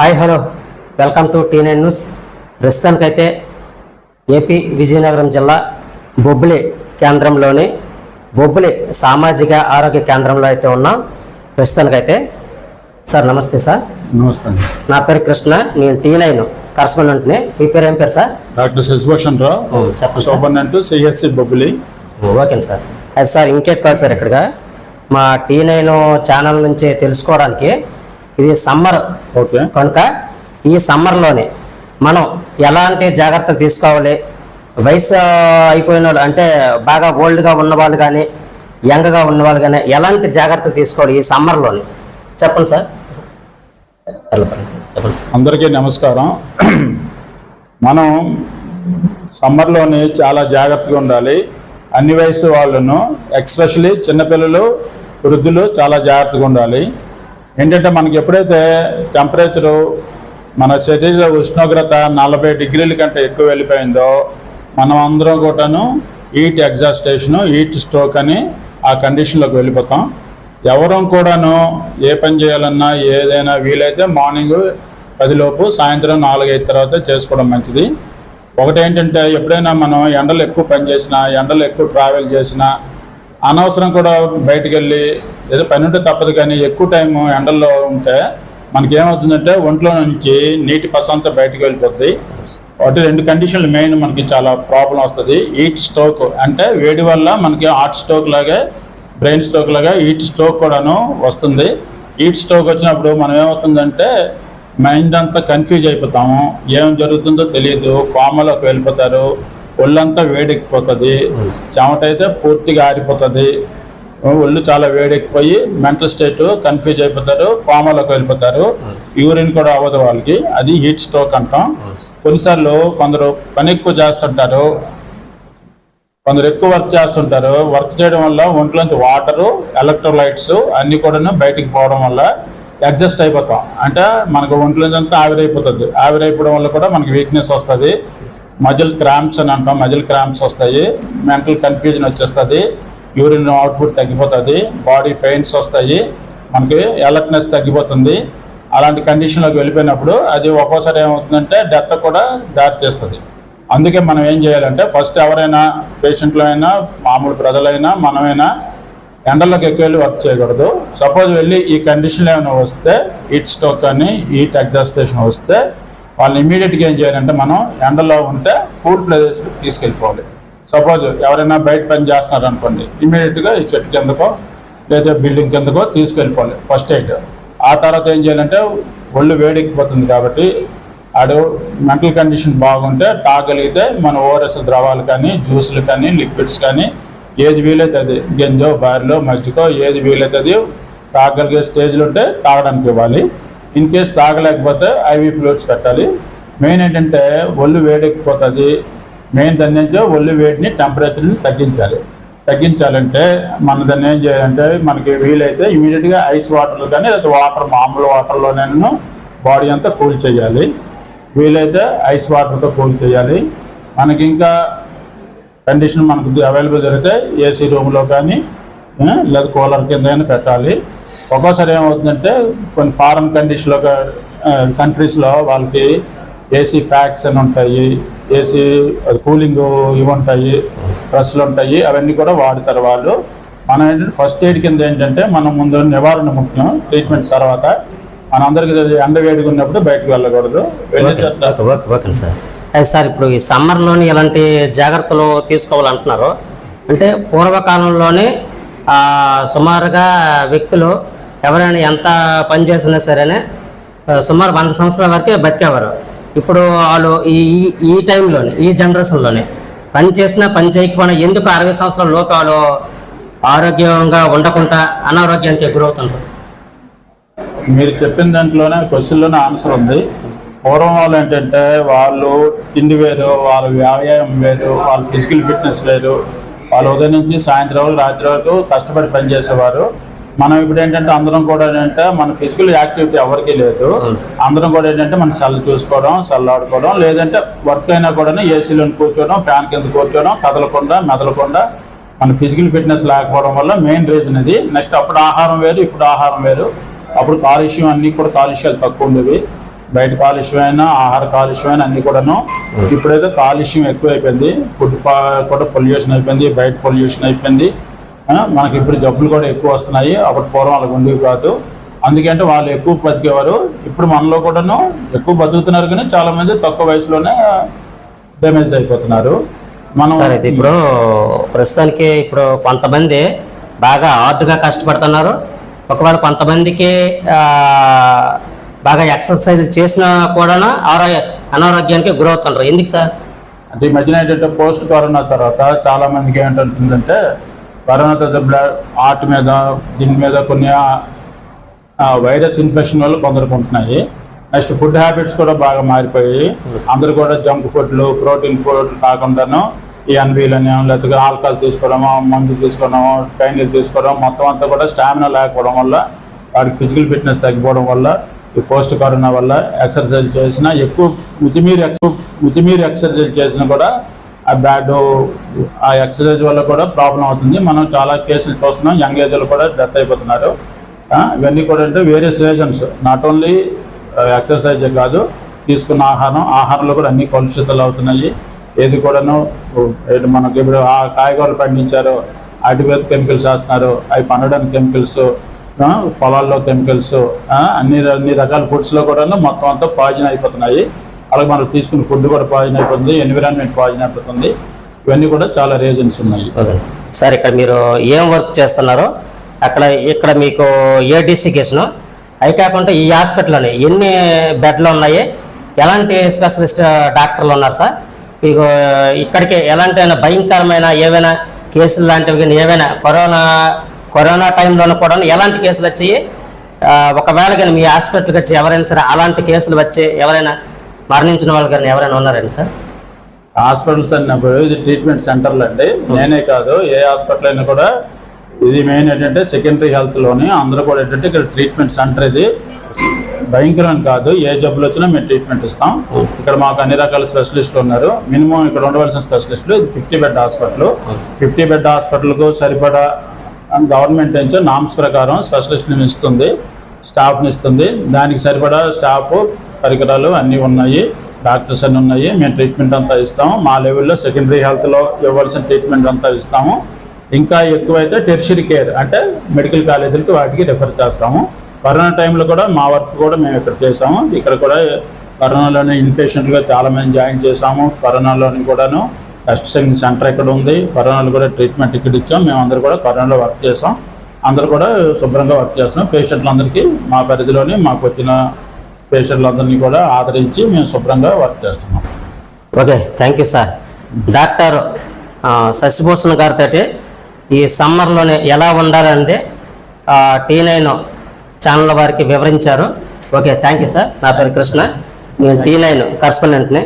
Hi hello. Welcome to T nine news. ప్రస్తుతానికైతే AP Vizianagaram జిల్లా బొబ్బిలి కేంద్రంలోని బొబ్బిలి సామాజిక ఆరోగ్య కేంద్రంలో అయితే ఉన్నాం. ప్రస్తుతానికైతే సార్ నమస్తే సార్. నమస్తే నా పేరు కృష్ణ నేను టీ నైన్ కరస్పాండెంట్ని. మీ పేరు ఏం పేరు సార్? డాక్టర్ శశిభూషణ్ రావు. చెప్పండి సిఎస్సి బొబ్బిలి. Okay sir. అది సార్ ఇంకేట్ కాదు సార్ ఇక్కడగా. మా టీ నైన్ ఛానల్ నుంచి తెలుసుకోవడానికి ఇది సమ్మర్. ఓకే. కనుక ఈ సమ్మర్లోనే మనం ఎలాంటి జాగ్రత్తలు తీసుకోవాలి? వయసు అయిపోయిన వాళ్ళు అంటే బాగా ఓల్డ్గా ఉన్న వాళ్ళు కానీ యంగ్గా ఉన్న వాళ్ళు కానీ ఎలాంటి జాగ్రత్తలు తీసుకోవాలి ఈ సమ్మర్లోనే? చెప్పండి సార్. వెళ్ళపండి. చెప్పండి సార్. అందరికీ నమస్కారం. మనం సమ్మర్లోని చాలా జాగ్రత్తగా ఉండాలి. అన్ని వయసు వాళ్ళను ఎక్స్పెషలీ చిన్నపిల్లలు వృద్ధులు చాలా జాగ్రత్తగా ఉండాలి. ఏంటంటే మనకి ఎప్పుడైతే టెంపరేచరు మన శరీర ఉష్ణోగ్రత నలభై డిగ్రీల కంటే ఎక్కువ వెళ్ళిపోయిందో మనం అందరం కూడాను హీట్ ఎగ్జాస్టేషను హీట్ స్ట్రోక్ అని ఆ కండిషన్లోకి వెళ్ళిపోతాం. ఎవరం కూడాను ఏ పని చేయాలన్నా ఏదైనా వీలైతే మార్నింగ్ పదిలోపు సాయంత్రం నాలుగైదు తర్వాత చేసుకోవడం మంచిది. ఒకటి ఏంటంటే ఎప్పుడైనా మనం ఎండలు ఎక్కువ పని చేసినా ఎండలు ఎక్కువ ట్రావెల్ చేసినా అనవసరం కూడా బయటకు వెళ్ళి ఏదో పని ఉంటే తప్పదు కానీ ఎక్కువ టైం ఎండల్లో ఉంటే మనకి ఏమవుతుందంటే ఒంట్లో నుంచి నీటి పసంతా బయటకు బయటికి వెళ్ళిపోద్ది. వాటి రెండు కండిషన్లు మెయిన్ మనకి చాలా ప్రాబ్లం వస్తుంది. హీట్ స్ట్రోక్ అంటే వేడి వల్ల మనకి హార్ట్ స్ట్రోక్ లాగే బ్రెయిన్ స్ట్రోక్ లాగా హీట్ స్ట్రోక్ కూడాను వస్తుంది. హీట్ స్ట్రోక్ వచ్చినప్పుడు మనం ఏమవుతుందంటే మైండ్ అంతా కన్ఫ్యూజ్ అయిపోతాము. ఏం జరుగుతుందో తెలియదు కోమలోకి వెళ్ళిపోతారు. ఒళ్ళంతా వేడెక్కిపోతుంది. చెమట అయితే పూర్తిగా ఆరిపోతుంది. ఒళ్ళు చాలా వేడెక్కిపోయి మెంటల్ స్టేట్ కన్ఫ్యూజ్ అయిపోతారు కోమలోకి వెళ్ళిపోతారు. యూరిన్ కూడా అవ్వదు వాళ్ళకి. అది హీట్ స్ట్రోక్ అంటాం. కొన్నిసార్లు కొందరు పని ఎక్కువ చేస్తుంటారు. కొందరు ఎక్కువ వర్క్ చేస్తుంటారు. వర్క్ చేయడం వల్ల ఒంట్లోంచి వాటరు ఎలక్ట్రోలైట్స్ అన్నీ కూడా బయటికి పోవడం వల్ల అడ్జస్ట్ అయిపోతాం. అంటే మనకు ఒంట్లోంచి అంతా ఆవిరైపోతుంది. ఆవిరైపోవడం వల్ల కూడా మనకి వీక్నెస్ వస్తుంది. మజిల్ క్రాంప్స్ అని అంటాం. మజిల్ క్రాంప్స్ వస్తాయి. మెంటల్ కన్ఫ్యూజన్ వచ్చేస్తుంది. యూరిన్ అవుట్పుట్ తగ్గిపోతుంది. బాడీ పెయిన్స్ వస్తాయి. మనకి అలర్ట్నెస్ తగ్గిపోతుంది. అలాంటి కండిషన్లోకి వెళ్ళిపోయినప్పుడు అది ఒక్కోసారి ఏమవుతుందంటే డెత్ కూడా దారి అందుకే మనం ఏం చేయాలంటే ఫస్ట్ ఎవరైనా పేషెంట్లు అయినా మామూలు ప్రజలైనా మనమైనా ఎండలోకి ఎక్కువ వెళ్ళి వర్క్ చేయకూడదు. సపోజ్ వెళ్ళి ఈ కండిషన్లో ఏమైనా వస్తే హీట్ స్ట్రోక్ కానీ హీట్ ఎగ్జాస్టేషన్ వస్తే వాళ్ళని ఇమీడియట్గా ఏం చేయాలంటే మనం ఎండలో ఉంటే కూల్ ప్లేసెస్కి తీసుకెళ్ళిపోవాలి. సపోజ్ ఎవరైనా బయట పని చేస్తున్నారు అనుకోండి ఇమీడియట్గా ఈ చెట్టు కిందకో లేదా బిల్డింగ్ కిందకో తీసుకెళ్ళిపోవాలి ఫస్ట్ ఎయిడ్ ఆ తర్వాత ఏం చేయాలంటే ఒళ్ళు వేడెక్కిపోతుంది కాబట్టి ఆడు మెంటల్ కండిషన్ బాగుంటే తాగలిగితే మన ఓఆర్ఎస్ ద్రవాలు కానీ జ్యూసులు కానీ లిక్విడ్స్ కానీ ఏది వీలైతుంది గింజో బార్లో మజ్జిగో ఏది వీలైతుంది తాగలిగే స్టేజ్లో ఉంటే తాగడానికి ఇవ్వాలి. ఇన్ కేస్ తాగలేకపోతే ఐవి ఫ్లూయిడ్స్ పెట్టాలి మెయిన్ ఏంటంటే ఒళ్ళు వేడెక్కిపోతుంది. మెయిన్ దాని నుంచి ఒళ్ళు వేడిని టెంపరేచర్ని తగ్గించాలి. తగ్గించాలంటే మన దాన్ని ఏం చేయాలంటే మనకి వీలైతే ఇమీడియట్గా ఐస్ వాటర్లో కానీ లేదా వాటర్ మామూలు వాటర్లోనూ బాడీ అంతా కూల్ చేయాలి. వీలైతే ఐస్ వాటర్తో కూల్ చేయాలి. మనకి ఇంకా కండిషన్ మనకు అవైలబుల్ జరిగితే ఏసీ రూమ్లో కానీ లేదా కూలర్ కింద అయినా పెట్టాలి. ఒక్కోసారి ఏమవుతుందంటే కొన్ని ఫారెన్ కండిషన్లో కంట్రీస్లో వాళ్ళకి ఏసీ ప్యాక్స్ అని ఉంటాయి ఏసీ కూలింగ్ ఇవి ఉంటాయి డ్రెస్సులు ఉంటాయి అవన్నీ కూడా వాడతారు వాళ్ళు. మనం ఏంటంటే ఫస్ట్ ఎయిడ్ కింద ఏంటంటే మనం ముందు నివారణ ముఖ్యం ట్రీట్మెంట్ తర్వాత మనందరికీ తెలియదు, ఎండ వేడిగా ఉన్నప్పుడు బయటకు వెళ్ళకూడదు. ఓకే. సార్. అయితే సార్ ఇప్పుడు ఈ సమ్మర్లోని ఎలాంటి జాగ్రత్తలు తీసుకోవాలంటున్నారు? అంటే పూర్వకాలంలోనే సుమారుగా వ్యక్తులు ఎవరైనా ఎంత పని చేసినా సరేనే సుమారు వంద సంవత్సరాల వరకే బతికేవారు. ఇప్పుడు వాళ్ళు ఈ ఈ- ఈ టైంలోనే ఈ జనరేషన్లోనే పని చేసినా పని చేయకపోయినా ఎందుకు అరవై సంవత్సరాల లోపు వాళ్ళు ఆరోగ్యంగా ఉండకుండా అనారోగ్యానికి గురవుతుంటారు మీరు చెప్పిన దాంట్లోనే క్వశ్చన్లోనే ఆన్సర్ ఉంది. పూర్వం వాళ్ళు ఏంటంటే వాళ్ళు తిండి వేరు వాళ్ళ వ్యాయామం వేరు వాళ్ళ ఫిజికల్ ఫిట్నెస్ వేరు వాళ్ళు ఉదయం నుంచి సాయంత్రం వరకు రాత్రి వరకు కష్టపడి పనిచేసేవారు. మనం ఇప్పుడు ఏంటంటే అందరం కూడా ఏంటంటే మన ఫిజికల్ యాక్టివిటీ ఎవరికీ లేదు. అందరం కూడా ఏంటంటే మన సెల్ చూసుకోవడం సెల్ ఆడుకోవడం లేదంటే వర్క్ అయినా కూడా ఏసీలో కూర్చోవడం ఫ్యాన్ కింద కూర్చోవడం కదలకుండా మెదలకుండా. మన ఫిజికల్ ఫిట్నెస్ లేకపోవడం వల్ల మెయిన్ రీజన్ ఇది. నెక్స్ట్ అప్పుడు ఆహారం వేరు ఇప్పుడు ఆహారం వేరు. అప్పుడు కాలుష్యం అన్నీ కూడా కాలుష్యాలు తక్కువ ఉండేవి. బయట కాలుష్యమైన ఆహార కాలుష్యమైన అన్ని కూడాను ఇప్పుడైతే కాలుష్యం ఎక్కువైపోయింది. ఫుడ్ కూడా పొల్యూషన్ అయిపోయింది బయట పొల్యూషన్ అయిపోయింది. మనకి ఇప్పుడు జబ్బులు కూడా ఎక్కువ వస్తున్నాయి. అప్పుడు పూర్వం వాళ్ళకి ఉండేవి కాదు. అందుకంటే వాళ్ళు ఎక్కువ బతికేవారు. ఇప్పుడు మనలో కూడాను ఎక్కువ బతుకుతున్నారు కానీ చాలా మంది తక్కువ వయసులోనే డ్యామేజ్ అయిపోతున్నారు. మనం సార్ ఇప్పుడు ప్రస్తుతానికి ఇప్పుడు కొంతమంది బాగా హార్డ్గా కష్టపడుతున్నారు. ఒకవేళ కొంతమందికి ఆ, బాగా ఎక్సర్సైజ్ చేసినా కూడా ఆరోగ్య అనారోగ్యానికి గురవుతున్నారు ఎందుకు సార్? అంటే ఈ మధ్యన ఏంటంటే పోస్ట్ కరోనా తర్వాత చాలా మందికి ఏంటంటుందంటే కరోనా తర్వాత బ్లడ్ హార్ట్ మీద దీని మీద కొన్ని వైరస్ ఇన్ఫెక్షన్ వల్ల కొందరికి ఉంటున్నాయి. నెక్స్ట్ ఫుడ్ హ్యాబిట్స్ కూడా బాగా మారిపోయి అందరూ కూడా జంక్ ఫుడ్లు ప్రోటీన్ ఫుడ్ కాకుండాను ఈ అన్వీలని లేకపోతే ఆల్కహాల్ తీసుకోవడము మందు తీసుకోవడము ట్రైనీలు తీసుకోవడం మొత్తం అంతా కూడా స్టామినా లేకపోవడం వల్ల వాడికి ఫిజికల్ ఫిట్నెస్ తగ్గిపోవడం వల్ల ఈ పోస్ట్ కరోనా వల్ల ఎక్సర్సైజ్ చేసినా ఎక్కువ మితిమీరి ఎక్స్ మితిమీరి ఎక్సర్సైజ్ చేసినా కూడా ఆ బ్యాడ్ ఆ ఎక్సర్సైజ్ వల్ల కూడా ప్రాబ్లం అవుతుంది. మనం చాలా కేసులు చూస్తున్నాం. యంగ్ ఏజ్లో కూడా డెత్ అయిపోతున్నారు. ఇవన్నీ కూడా అంటే వేరియస్ రీజన్స్. నాట్ ఓన్లీ ఎక్సర్సైజే కాదు తీసుకున్న ఆహారం ఆహారంలో కూడా అన్ని కలుషితాలు అవుతున్నాయి. ఏది కూడాను మనకి ఇప్పుడు ఆ కాయగూరలు పండించారు వాటి మీద కెమికల్స్ వేస్తున్నారు అవి పండడానికి కెమికల్స్ పొలాల్లో కెమికల్స్ అన్ని అన్ని రకాల ఫుడ్స్లో కూడా మొత్తం అంతా పాయిజన్ అయిపోతున్నాయి. అలాగే మనం తీసుకున్న ఫుడ్ కూడా పాయిజన్ అయిపోతుంది ఎన్విరాన్మెంట్ పాయిజన్ అయిపోతుంది. ఇవన్నీ కూడా చాలా రీజన్స్ ఉన్నాయి. సార్ ఇక్కడ మీరు ఏం వర్క్ చేస్తున్నారో అక్కడ ఇక్కడ మీకు ఏ డిస్టికేషన్ అవి కాకుండా ఈ హాస్పిటల్లోని ఎన్ని బెడ్లు ఉన్నాయి ఎలాంటి స్పెషలిస్ట్ డాక్టర్లు ఉన్నారు సార్? మీకు ఇక్కడికి ఎలాంటి అయినా భయంకరమైన ఏవైనా కేసులు లాంటివి కానీ ఏవైనా కరోనా కరోనా టైంలోనూ కూడా ఎలాంటి కేసులు వచ్చాయి ఒకవేళ కానీ మీ హాస్పిటల్కి వచ్చి ఎవరైనా సరే అలాంటి కేసులు వచ్చి ఎవరైనా మరణించిన వాళ్ళు కానీ ఎవరైనా ఉన్నారండి సార్? హాస్పిటల్స్ అన్నప్పుడు ఇది ట్రీట్మెంట్ సెంటర్లు అండి. నేనే కాదు ఏ హాస్పిటల్ అయినా కూడా ఇది మెయిన్ ఏంటంటే సెకండరీ హెల్త్లోని అందరూ కూడా ఏంటంటే ఇక్కడ ట్రీట్మెంట్ సెంటర్ ఇది. భయంకరం కాదు ఏ జబ్బులు వచ్చినా మేము ట్రీట్మెంట్ ఇస్తాం. ఇక్కడ మాకు అన్ని రకాల స్పెషలిస్టులు ఉన్నారు. మినిమం ఇక్కడ ఉండవలసిన స్పెషలిస్టులు ఇది fifty bed hospital fifty bed హాస్పిటల్కు సరిపడా గవర్నమెంట్ నుంచి నామ్స్ ప్రకారం స్పెషలిస్ట్ని ఇస్తుంది స్టాఫ్ని ఇస్తుంది. దానికి సరిపడా స్టాఫ్ పరికరాలు అన్నీ ఉన్నాయి డాక్టర్స్ అన్నీ ఉన్నాయి. మేము ట్రీట్మెంట్ అంతా ఇస్తాము. మా లెవెల్లో సెకండరీ హెల్త్లో ఇవ్వాల్సిన ట్రీట్మెంట్ అంతా ఇస్తాము. ఇంకా ఎక్కువైతే టెర్షరీ కేర్ అంటే మెడికల్ కాలేజీలకి వాటికి రిఫర్ చేస్తాము. కరోనా టైంలో కూడా మా వర్క్ కూడా మేము ఇక్కడ చేసాము ఇక్కడ కూడా కరోనాలోనే ఇన్పేషెంట్గా చాలా మంది జాయిన్ చేసాము కరోనాలోని కూడాను టెస్ట్ సెంటర్ ఇక్కడ ఉంది. కరోనాలు కూడా ట్రీట్మెంట్ ఇక్కడ ఇచ్చాం. మేము అందరూ కూడా కరోనాలో వర్క్ చేసాం. అందరూ కూడా శుభ్రంగా వర్క్ చేస్తున్నాం. పేషెంట్లందరికీ మా పరిధిలోనే మాకు వచ్చిన పేషెంట్లందరినీ కూడా ఆదరించి మేము శుభ్రంగా వర్క్ చేస్తున్నాం. Okay thank you sir. Doctor Shashibhushan గారితో ఈ సమ్మర్లోనే ఎలా ఉండాలంటే టీ నైన్ ఛానల్ వారికి వివరించారు. Okay thank you sir. నా పేరు కృష్ణ. నేను టీ నైన్ కరస్పాండెంట్ని